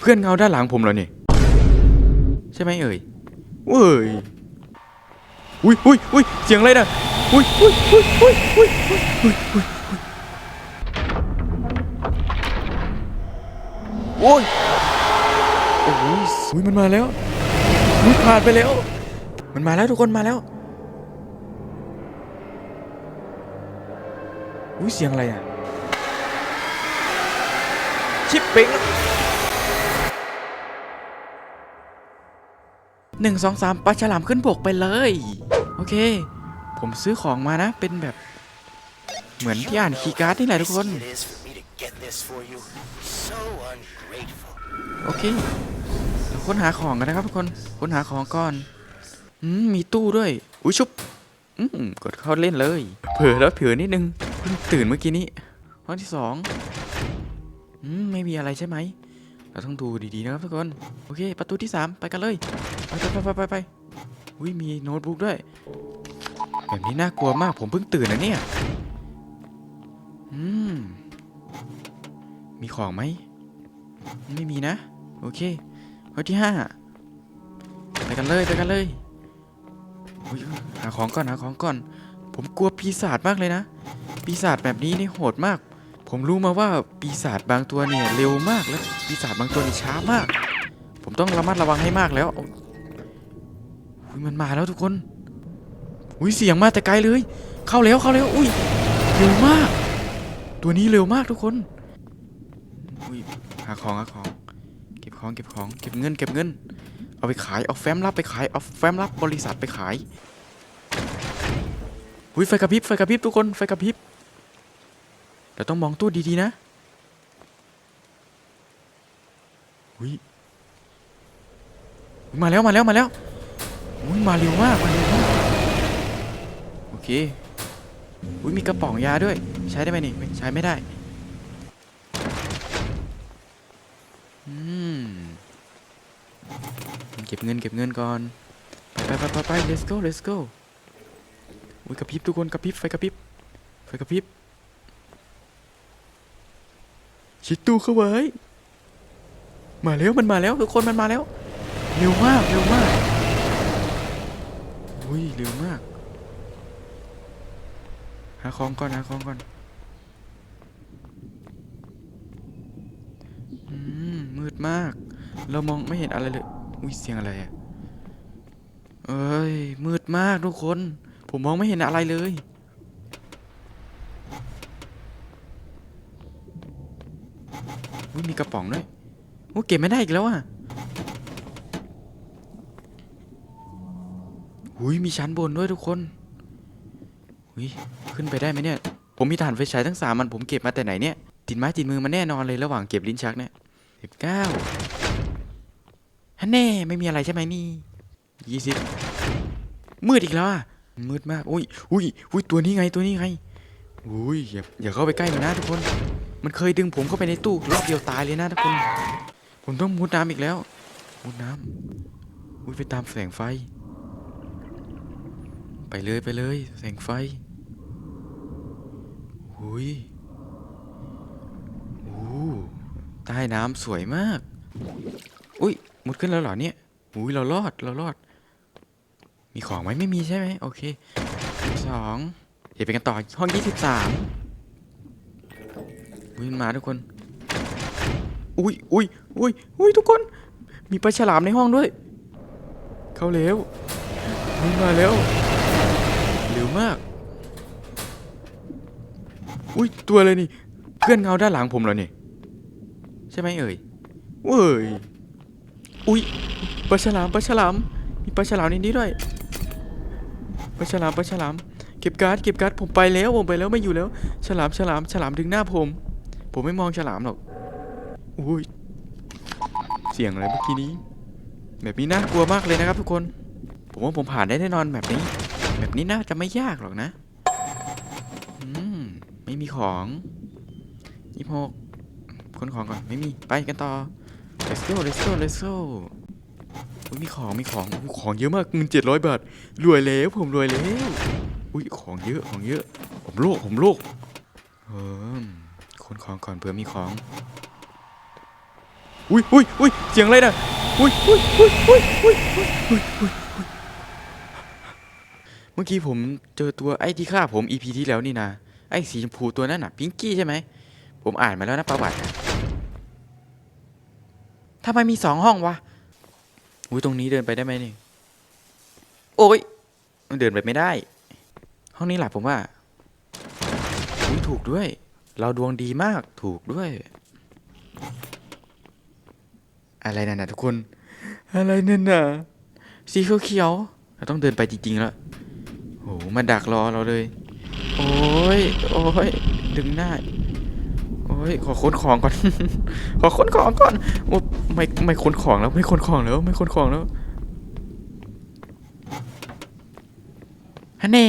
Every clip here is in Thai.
เพื่อนเงาด้านหลังผมเหรอนี่ยใช่ไหมเอ่ยเว้ยอุ้ยอุ้ยอุ้ยเสียงอะไรนะอุ้ยอุ้ยอุ้ยอุ้ยอุ้ยอุ้ยอุ้ยโอ้ยโอ้ยอุ้ยมันมาแล้วอุ้ยผ่านไปแล้ว มันมาแล้วทุกคนมาแล้วอุ้ยเสียงอะไรอะชิปเป้ง หนึ่งสองสามปลาฉลามขึ้นบกไปเลย โอเค ผมซื้อของมานะ เป็นแบบ เหมือนที่อ่านคีย์การ์ดนี่แหละทุกคน โอเคค้นหาของกันนะครับทุกคนค้นหาของก่อนอืมมีตู้ด้วย อุ้ยชุบอืมกดเข้าเล่นเลย เผลอแล้วเผลอนิดนึงเพิ่งตื่นเมื่อกี้นี้ห้องที่สองอืมไม่มีอะไรใช่ไหมเราต้องดูดีๆนะครับทุกคน โอเค ประตูที่สามไปกันเลย ไปไปไปไปไปอุ้ยมีโน้ตบุ๊กด้วย แบบนี้น่ากลัวมากผมเพิ่งตื่นนะเนี่ย อืม มีของไหม ไม่มีนะ โอเคข้อที่ห้าไปกันเลยไปกันเลยหาของก่อนหาของก่อน ผมกลัวปีศาจมากเลยนะ ปีศาจแบบนี้นี่โหดมาก ผมรู้มาว่าปีศาจบางตัวเนี่ยเร็วมากแล้วปีศาจบางตัวนี่ช้ามาก ผมต้องระมัดระวังให้มากแล้ว อุ๊ยมันมาแล้วทุกคน อุ้ยเสียงมาแต่ไกลเลย เข้าแล้วเข้าแล้ว อุ้ยเร็วมาก ตัวนี้เร็วมากทุกคน อุ้ยหาของหาของ เก็บของเก็บของ เก็บเงิน เก็บเงิน เอาไปขาย เอาแฟ้มลับไปขาย เอาแฟ้มลับบริษัทไปขาย อุ้ยไฟกระพริบไฟกระพริบทุกคนไฟกระพริบเราต้องมองตู้ดีๆนะ อุ้ยมาแล้วมาแล้วมาแล้ว อุ้ยมาเร็วมากมาเร็วมากโอเคอุ้ยมีกระป๋องยาด้วย ใช้ได้ไหมนี่ใช้ไม่ได้อืมเก็บเงินเก็บเงินก่อนไปไปไปไปไป let's go let's go อุ้ยกระพริบทุกคนกระพริบไฟกระพริบไฟกระพริบชิดตู้เข้าไว้มาแล้วมันมาแล้วทุกคนมันมาแล้วเร็วมากเร็วมาก อุ้ยเร็วมาก หาของก่อนหาของก่อนอืมมืดมาก เรามองไม่เห็นอะไรเลย อุ้ยเสียงอะไรอะเอ้ยมืดมากทุกคน ผมมองไม่เห็นอะไรเลยอุ้ยมีกระป๋องด้วยโอ้เก็บไม่ได้อีกแล้วอะ อุ้ยมีชั้นบนด้วยทุกคนอุ้ยขึ้นไปได้ไหมเนี่ย ผมมีฐานไฟฉายทั้งสามมันผมเก็บมาแต่ไหนเนี่ย ติดไม้ติดมือมาแน่นอนเลยระหว่างเก็บลิ้นชักเนี่ยสิบเก้าฮันแน่ไม่มีอะไรใช่ไหมนี่ยี่สิบมืดอีกแล้วอะมืดมากอุ้ยอุ้ยอุ้ยตัวนี้ไงตัวนี้ไงอุ้ยอย่าอย่าเข้าไปใกล้มันนะทุกคน มันเคยดึงผมเข้าไปในตู้รอบเดียวตายเลยนะทุกคน ผมต้องมุดน้ำอีกแล้วมุดน้ำอุ้ยไปตามแสงไฟ ไปเลยไปเลย แสงไฟอุ้ยโอ้ใต้น้ำสวยมาก อุ้ยมุดขึ้นแล้วเหรอเนี่ยอุ้ยเรารอดเรารอด มีของไหมไม่มีใช่ไหมโอเคสองเดี๋ยวไปกันต่อห้องยี่สิบสามอุ้ยมันมาทุกคน อุ้ยอุ้ยอุ้ยอุ้ยทุกคน มีปลาฉลามในห้องด้วย เข้าเร็วอุ้ยมาแล้วเร็ว มาก อุ้ยตัวอะไรนี่ เพื่อนเงาด้านหลังผมเหรอนี่ ใช่ไหมเอ่ยเว้ย อุ้ยปลาฉลามปลาฉลาม มีปลาฉลามในนี้ด้วยปลาฉลามปลาฉลาม เก็บการ์ดเก็บการ์ดผมไปแล้วผมไปแล้วไม่อยู่แล้ว ฉลามฉลามฉลามดึงหน้าผม ผมไม่มองฉลามหรอก อุ้ย เสียงอะไรเมื่อกี้นี้ แบบนี้น่ากลัวมากเลยนะครับทุกคน ผมว่าผมผ่านได้แน่นอนแบบนี้ แบบนี้น่าจะไม่ยากหรอกนะ อืม ไม่มีของยี่หกคนของก่อน ไม่มี ไปกันต่อเลยโซ่เลยโซ่เลยโซ่อุ้ยมีของ มีของของเยอะมากเงินเจ็ดร้อยบาท รวยแล้ว ผมรวยแล้ว อุ้ย ของเยอะ ของเยอะ ผมโลก ผมโลกเออคนของก่อนเผื่อมีของ อุ้ยอุ้ยอุ้ยเสียงอะไรนะอุ้ยอุ้ยอุ้ยอุ้ยอุ้ยอุ้ยอุ้ย มื่อกี้ผมเจอตัวไอ้ที่ฆ่าผม EP ที่แล้วนี่นะ ไอ้สีชมพูตัวนั้นน่ะพิงกี้ใช่ไหม ผมอ่านมาแล้วนะประวัติทำไมมีสองห้องวะอุ้ยตรงนี้เดินไปได้ไหมนี่ โอ้ยมันเดินไปไม่ได้ ห้องนี้แหละผมว่าอุ้ยถูกด้วย เราดวงดีมากถูกด้วย อะไรนั่นนะทุกคน อะไรนั่นน่ะสีเขียวๆเราต้องเดินไปจริงๆแล้ว โหมาดักรอเราเลย โอ้ย โอ้ย ดึงหน้า โอ้ย ขอค้นของก่อน ขอค้นของก่อน โอ้ไม่ไม่ค้นของแล้ว ไม่ค้นของแล้ว ไม่ค้นของแล้วฮันแน่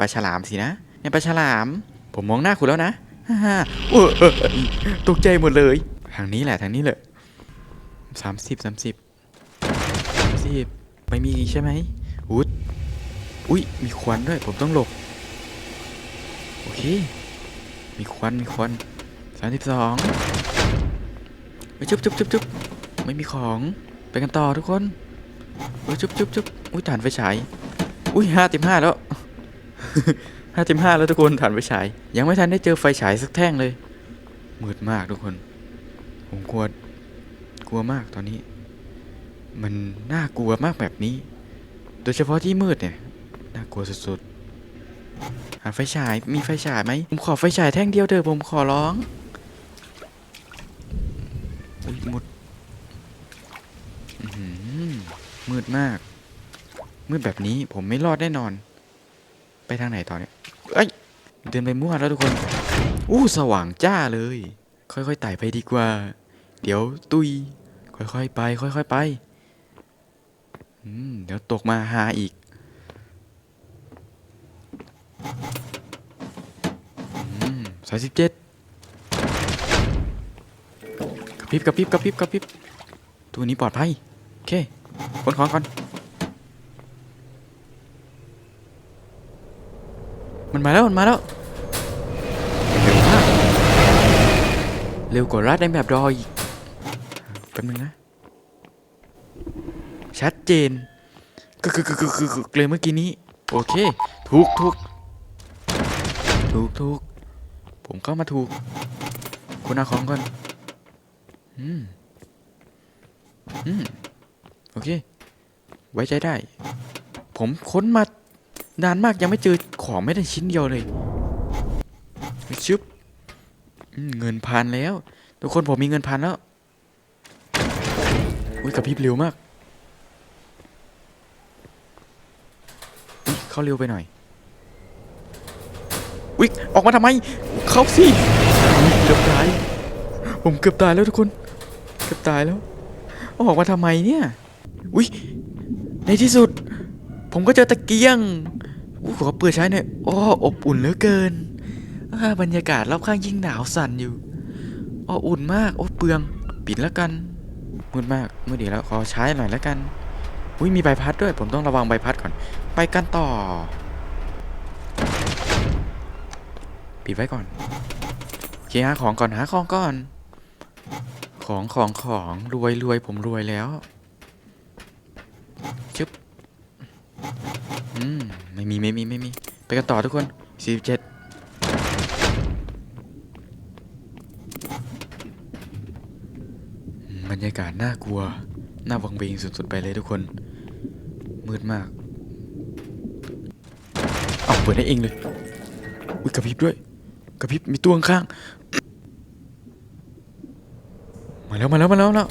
ปลาฉลามสินะเนี่ยปลาฉลาม ผมมองหน้าคุณแล้วนะฮ่าฮ่าเออเออเออตกใจหมดเลย ทางนี้แหละทางนี้แหละสามสิบสามสิบสามสิบไม่มีใช่ไหมอุ๊ อุ้ยมีควันด้วย ผมต้องหลบ โอเค มีควัน มีควันสามสิบสองไปจุ๊บจุ๊บจุ๊บจุ๊บไม่มีของ ไปกันต่อทุกคนเฮ้ยจุ๊บจุ๊บจุ๊บอุ้ยฐานไฟฉาย อุ้ยห้าสิบห้าแล้วห้าสิบห้าแล้วทุกคนฐานไฟฉาย ยังไม่ทันได้เจอไฟฉายสักแท่งเลย มืดมากทุกคน ผมกลัว กลัวมากตอนนี้ มันน่ากลัวมากแบบนี้ โดยเฉพาะที่มืดเนี่ย น่ากลัวสุดๆ หาไฟฉาย มีไฟฉายไหม ผมขอไฟฉายแท่งเดียวเถอะผมขอร้อง อุ๊ยมุดมืดมาก มืดแบบนี้ผมไม่รอดแน่นอน ไปทางไหนต่อเนี่ย เอ้ย เดินไปมั่วแล้วทุกคน อู้สว่างจ้าเลย ค่อยๆไต่ไปดีกว่า เดี๋ยวตุย ค่อยๆไป ค่อยๆไปอืมเดี๋ยวตกมาหาอีก อืมสายสิบเจ็ดกระพริบกระพริบกระพริบกระพริบตัวนี้ปลอดภัย โอเคขนของก่อน มันมาแล้ว มันมาแล้ว เร็วมากเร็วกว่ารัดในแบบรออีกแป๊บนึงนะ ชัดเจนกึกกึกกึกกึกกึกกึกเลยเมื่อกี้นี้ โอเค ถูกถูกถูกถูก ผมเข้ามาถูก คุณเอาของก่อน อืม อืม โอเค ไว้ใจได้ ผมค้นมานานมากยังไม่เจอของไม่ได้ชิ้นเดียวเลยชึบเงินพันแล้ว ทุกคนผมมีเงินพันแล้วอุ้ยกระพริบเร็วมาก เข้าเร็วไปหน่อย อุ้ยออกมาทำไม เขาสิเกือบตาย ผมเกือบตายแล้วทุกคน เกือบตายแล้วเอาออกมาทำไมเนี่ยอุ้ยในที่สุด ผมก็เจอตะเกียงอู้ขอเปิดใช้หน่อยอ้ออบอุ่นเหลือเกินบรรยากาศรอบข้างยิ่งหนาวสั่นอยู่อ้ออุ่นมาก โอ้เปลือง ปิดแล้วกัน มืดมากมืดดีแล้วขอใช้หน่อยแล้วกัน อุ้ยมีใบพัดด้วย ผมต้องระวังใบพัดก่อน ไปกันต่อ ปิดไว้ก่อน โอเคหาของก่อนหาของก่อน ของของของรวยรวยผมรวยแล้วชึบอืมไม่มีไม่มีไม่มี ไปกันต่อทุกคนสี่เจ็ดบรรยากาศน่ากลัว น่าวังเวงสุดๆไปเลยทุกคน มืดมากเอาเปิดได้เองเลย อุ้ยกระพริบด้วย กระพริบมีตัวข้างๆมาแล้วมาแล้วมาแล้วแล้ว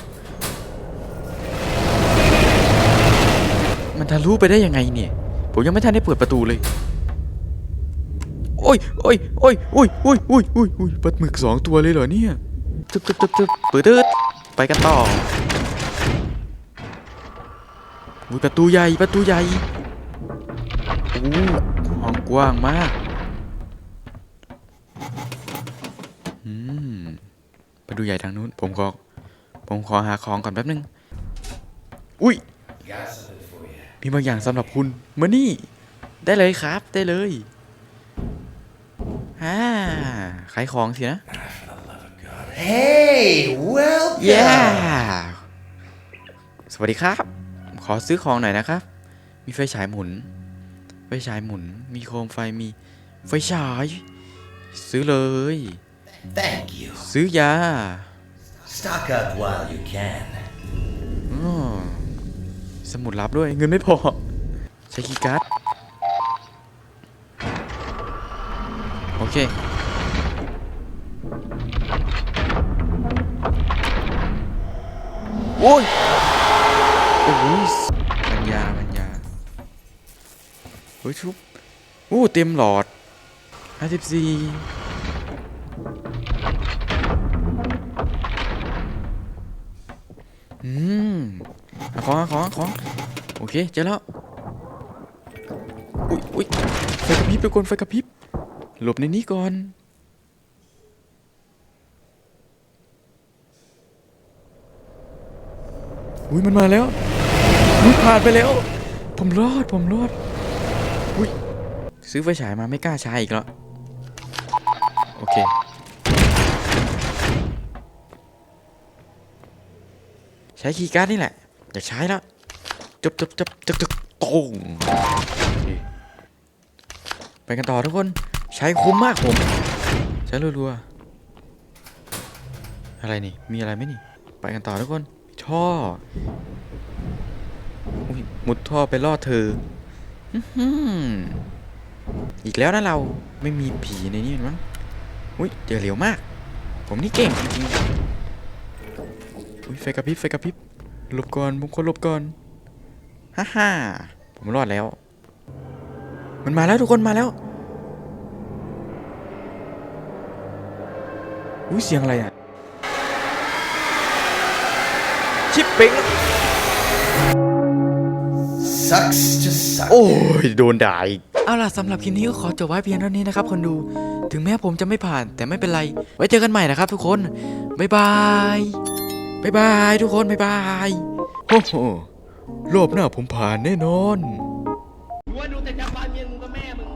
มันทะลุไปได้ยังไงเนี่ย ผมยังไม่ทันได้เปิดประตูเลย โอ้ยโอ้ยโอ้ยโอ้ยโอ้ยโอ้ยโอ้ยโอ้ยปลาหมึกสองตัวเลยเหรอเนี่ยตึ๊บตึ๊บตึ๊บตึ๊บเปิดตึ๊ดไปกันต่ออุ้ยประตูใหญ่ประตูใหญ่โอ้ห้องกว้างมาก อืม ประตูใหญ่ทางนู้น ผมขอ ผมขอหาของก่อนแป๊บนึง อุ้ย มีบางอย่างสำหรับคุณมานี่ ได้เลยครับ ได้เลยฮ่าขายของสินะ Hey, Hey, welcome. เย้สวัสดีครับ ขอซื้อของหน่อยนะครับ มีไฟฉายหมุน ไฟฉายหมุน มีโคมไฟ มีไฟฉาย ซื้อเลย Thank you. ซื้อยา Stock up while you can. อ๋อสมุดลับด้วยเงินไม่พอ ใช้คีย์การ์ด โอเค โอ้ย โอ้ยปัญญาปัญญาเฮ้ยชุบ โอ้ เต็มหลอด 54 อืมของของของโอเคเจอแล้ว อุ้ยอุ้ยไฟกระพริบไปก่อนไฟกระพริบ หลบในนี้ก่อน อุ้ยมันมาแล้วอุ้ยผ่านไปแล้ว ผมรอดผมรอด อุ้ยซื้อไฟฉายมาไม่กล้าใช้อีกแล้ว โอเค ช้คีย์การ์ดนี่แหละ อยากใช้แล้วจบจบจบจบจบตรงไปกันต่อทุกคน ใช้คุ้มมากผม ใช้รัวๆ อะไรนี่ มีอะไรไหมนี่ ไปกันต่อทุกคน ท่ออุ๊ยมุดท่อไปล่อเธอ อีกแล้วนะเราไม่มีผีในนี้มั้ง อุ้ยเจอเร็วมาก ผมนี่เก่งจริงๆ อุ้ยไฟกระพริบไฟกระพริบหลบก่อนผมขอหลบก่อนฮ่าฮ่าผมรอดแล้ว มันมาแล้วทุกคนมาแล้วอุ้ยเสียงอะไรอะชิปเป้ง Sucks to suck. โอ้ยโดนด่าอีกเอาล่ะสำหรับคลิปนี้ก็ขอจบไว้เพียงเท่านี้นะครับคนดู ถึงแม้ผมจะไม่ผ่านแต่ไม่เป็นไร ไว้เจอกันใหม่นะครับทุกคน บ๊ายบาย บ๊ายบายทุกคนบ๊ายบายโอ้โหรอบหน้าผมผ่านแน่นอนว่าดูแต่จำบ้านเมียมึงกับแม่มึง